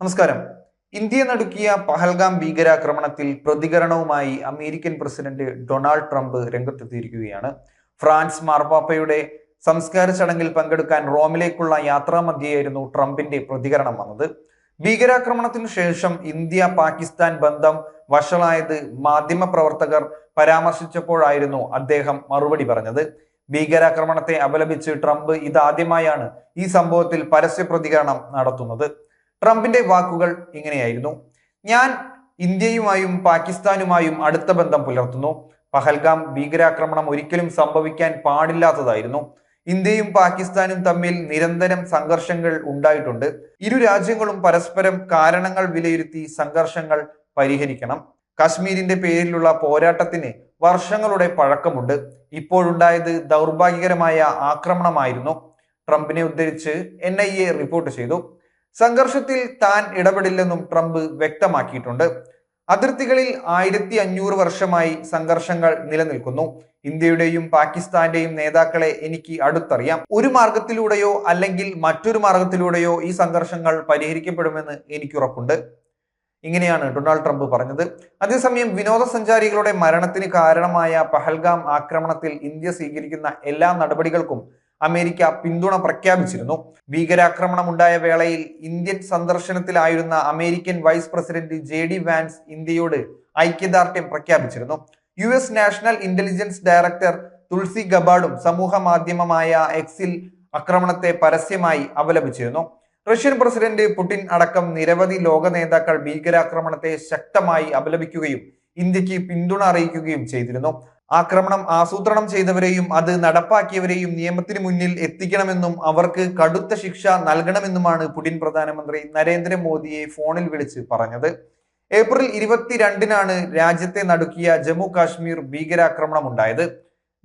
നമസ്കാരം. ഇന്ത്യ നടുക്കിയ പഹൽഗാം ഭീകരാക്രമണത്തിൽ പ്രതികരണവുമായി അമേരിക്കൻ പ്രസിഡന്റ് ഡൊണാൾഡ് ട്രംപ് രംഗത്തെത്തിയിരിക്കുകയാണ്. ഫ്രാൻസ് മാർപ്പാപ്പയുടെ സംസ്കാര ചടങ്ങിൽ പങ്കെടുക്കാൻ റോമിലേക്കുള്ള യാത്രാമധ്യയായിരുന്നു ട്രംപിന്റെ പ്രതികരണം വന്നത്. ഭീകരാക്രമണത്തിനു ശേഷം ഇന്ത്യ പാകിസ്ഥാൻ ബന്ധം വഷളായത് മാധ്യമപ്രവർത്തകർ പരാമർശിച്ചപ്പോഴായിരുന്നു അദ്ദേഹം മറുപടി പറഞ്ഞത്. ഭീകരാക്രമണത്തെ അപലപിച്ച് ട്രംപ് ഇതാദ്യമായാണ് ഈ സംഭവത്തിൽ പരസ്യ പ്രതികരണം നടത്തുന്നത്. ട്രംപിന്റെ വാക്കുകൾ ഇങ്ങനെയായിരുന്നു. ഞാൻ ഇന്ത്യയുമായും പാകിസ്ഥാനുമായും അടുത്ത ബന്ധം പുലർത്തുന്നു. പഹൽഗാം ഭീകരാക്രമണം ഒരിക്കലും സംഭവിക്കാൻ പാടില്ലാത്തതായിരുന്നു. ഇന്ത്യയും പാകിസ്ഥാനും തമ്മിൽ നിരന്തരം സംഘർഷങ്ങൾ ഉണ്ടായിട്ടുണ്ട്. ഇരു രാജ്യങ്ങളും പരസ്പരം കാരണങ്ങൾ വിലയിരുത്തി സംഘർഷങ്ങൾ പരിഹരിക്കണം. കാശ്മീരിന്റെ പേരിലുള്ള പോരാട്ടത്തിന് വർഷങ്ങളുടെ പഴക്കമുണ്ട്. ഇപ്പോഴുണ്ടായത് ദൗർഭാഗ്യകരമായ ആക്രമണമായിരുന്നു. ട്രംപിനെ ഉദ്ധരിച്ച് എൻ റിപ്പോർട്ട് ചെയ്തു. സംഘർഷത്തിൽ താൻ ഇടപെടില്ലെന്നും ട്രംപ് വ്യക്തമാക്കിയിട്ടുണ്ട്. അതിർത്തികളിൽ ആയിരത്തി അഞ്ഞൂറ് വർഷമായി സംഘർഷങ്ങൾ നിലനിൽക്കുന്നു. ഇന്ത്യയുടെയും പാകിസ്ഥാന്റെയും നേതാക്കളെ എനിക്ക് അടുത്തറിയാം. ഒരു മാർഗത്തിലൂടെയോ അല്ലെങ്കിൽ മറ്റൊരു മാർഗത്തിലൂടെയോ ഈ സംഘർഷങ്ങൾ പരിഹരിക്കപ്പെടുമെന്ന് എനിക്കുറപ്പുണ്ട് ഇങ്ങനെയാണ് ഡൊണാൾഡ് ട്രംപ് പറഞ്ഞത്. അതേസമയം വിനോദസഞ്ചാരികളുടെ മരണത്തിന് കാരണമായ പഹൽഗാം ആക്രമണത്തിൽ ഇന്ത്യ സ്വീകരിക്കുന്ന എല്ലാ നടപടികൾക്കും അമേരിക്ക പിന്തുണ പ്രഖ്യാപിച്ചിരുന്നു. ഭീകരാക്രമണം ഉണ്ടായ വേളയിൽ Indian സന്ദർശനത്തിലായിരുന്ന American vice president J D Vance ഇന്ത്യയോട് ഐക്യദാർഢ്യം പ്രഖ്യാപിച്ചിരുന്നു. U S national intelligence director Tulsi ഗബാഡും സമൂഹ മാധ്യമമായ എക്സിൽ ആക്രമണത്തെ പരസ്യമായി അപലപിച്ചിരുന്നു. റഷ്യൻ പ്രസിഡന്റ് പുടിൻ അടക്കം നിരവധി ലോക നേതാക്കൾ ഭീകരാക്രമണത്തെ ശക്തമായി അപലപിക്കുകയും ഇന്ത്യയ്ക്ക് പിന്തുണ അറിയിക്കുകയും ചെയ്തിരുന്നു. ആക്രമണം ആസൂത്രണം ചെയ്തവരെയും അത് നടപ്പാക്കിയവരെയും നിയമത്തിന് മുന്നിൽ എത്തിക്കണമെന്നും അവർക്ക് കടുത്ത ശിക്ഷ നൽകണമെന്നുമാണ് പുടിൻ പ്രധാനമന്ത്രി നരേന്ദ്രമോദിയെ ഫോണിൽ വിളിച്ച് പറഞ്ഞത്. ഏപ്രിൽ ഇരുപത്തിരണ്ടിനാണ് രാജ്യത്തെ നടുക്കിയ ജമ്മു കാശ്മീർ ഭീകരാക്രമണം ഉണ്ടായത്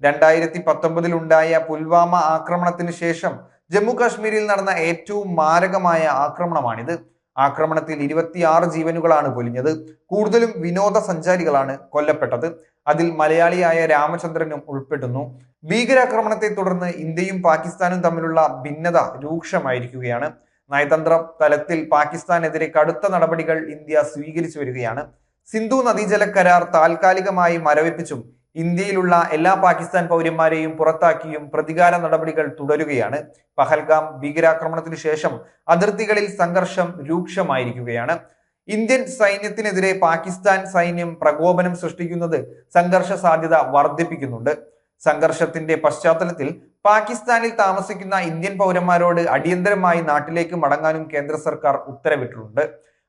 രണ്ടായിരത്തി പത്തൊമ്പതിൽ ഉണ്ടായ പുൽവാമ ആക്രമണത്തിന് ശേഷം ജമ്മു കാശ്മീരിൽ നടന്ന ഏറ്റവും മാരകമായ ആക്രമണമാണിത്. ആക്രമണത്തിൽ ഇരുപത്തിയാറ് ജീവനുകളാണ് പൊലിഞ്ഞത്. കൂടുതലും വിനോദസഞ്ചാരികളാണ് കൊല്ലപ്പെട്ടത്. അതിൽ മലയാളിയായ രാമചന്ദ്രനും ഉൾപ്പെടുന്നു. ഭീകരാക്രമണത്തെ തുടർന്ന് ഇന്ത്യയും പാകിസ്ഥാനും തമ്മിലുള്ള ഭിന്നത രൂക്ഷമായിരിക്കുകയാണ്. നയതന്ത്ര തലത്തിൽ പാകിസ്ഥാനെതിരെ കടുത്ത നടപടികൾ ഇന്ത്യ സ്വീകരിച്ചു വരികയാണ്. സിന്ധു നദീജല കരാർ താൽക്കാലികമായി മരവിപ്പിച്ചും ഇന്ത്യയിലുള്ള എല്ലാ പാകിസ്ഥാൻ പൗരന്മാരെയും പുറത്താക്കിയും പ്രതികാര നടപടികൾ തുടരുകയാണ്. പഹൽഗാം ഭീകരാക്രമണത്തിനു ശേഷം അതിർത്തികളിൽ സംഘർഷം രൂക്ഷമായിരിക്കുകയാണ്. ഇന്ത്യൻ സൈന്യത്തിനെതിരെ പാകിസ്ഥാൻ സൈന്യം പ്രകോപനം സൃഷ്ടിക്കുന്നത് സംഘർഷ സാധ്യത വർദ്ധിപ്പിക്കുന്നുണ്ട്. സംഘർഷത്തിന്റെ പശ്ചാത്തലത്തിൽ പാകിസ്ഥാനിൽ താമസിക്കുന്ന ഇന്ത്യൻ പൗരന്മാരോട് അടിയന്തരമായി നാട്ടിലേക്ക് മടങ്ങാനും കേന്ദ്ര സർക്കാർ ഉത്തരവിട്ടിട്ടുണ്ട്.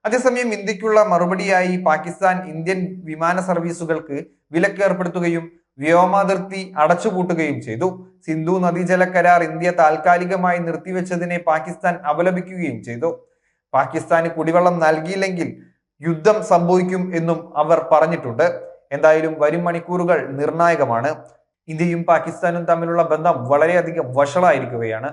അതേസമയം ഇന്ത്യക്കുള്ള മറുപടിയായി പാകിസ്ഥാൻ ഇന്ത്യൻ വിമാന സർവീസുകൾക്ക് വിലക്ക് ഏർപ്പെടുത്തുകയും വ്യോമാതിർത്തി അടച്ചുപൂട്ടുകയും ചെയ്തു. സിന്ധു നദീജല കരാർ ഇന്ത്യ താൽക്കാലികമായി നിർത്തിവെച്ചതിനെ പാകിസ്ഥാൻ അപലപിക്കുകയും ചെയ്തു. പാകിസ്ഥാന് കുടിവെള്ളം നൽകിയില്ലെങ്കിൽ യുദ്ധം സംഭവിക്കും എന്നും അവർ പറഞ്ഞിട്ടുണ്ട്. എന്തായാലും വരും മണിക്കൂറുകൾ നിർണായകമാണ്. ഇന്ത്യയും പാകിസ്ഥാനും തമ്മിലുള്ള ബന്ധം വളരെയധികം വഷളായിരിക്കുകയാണ്.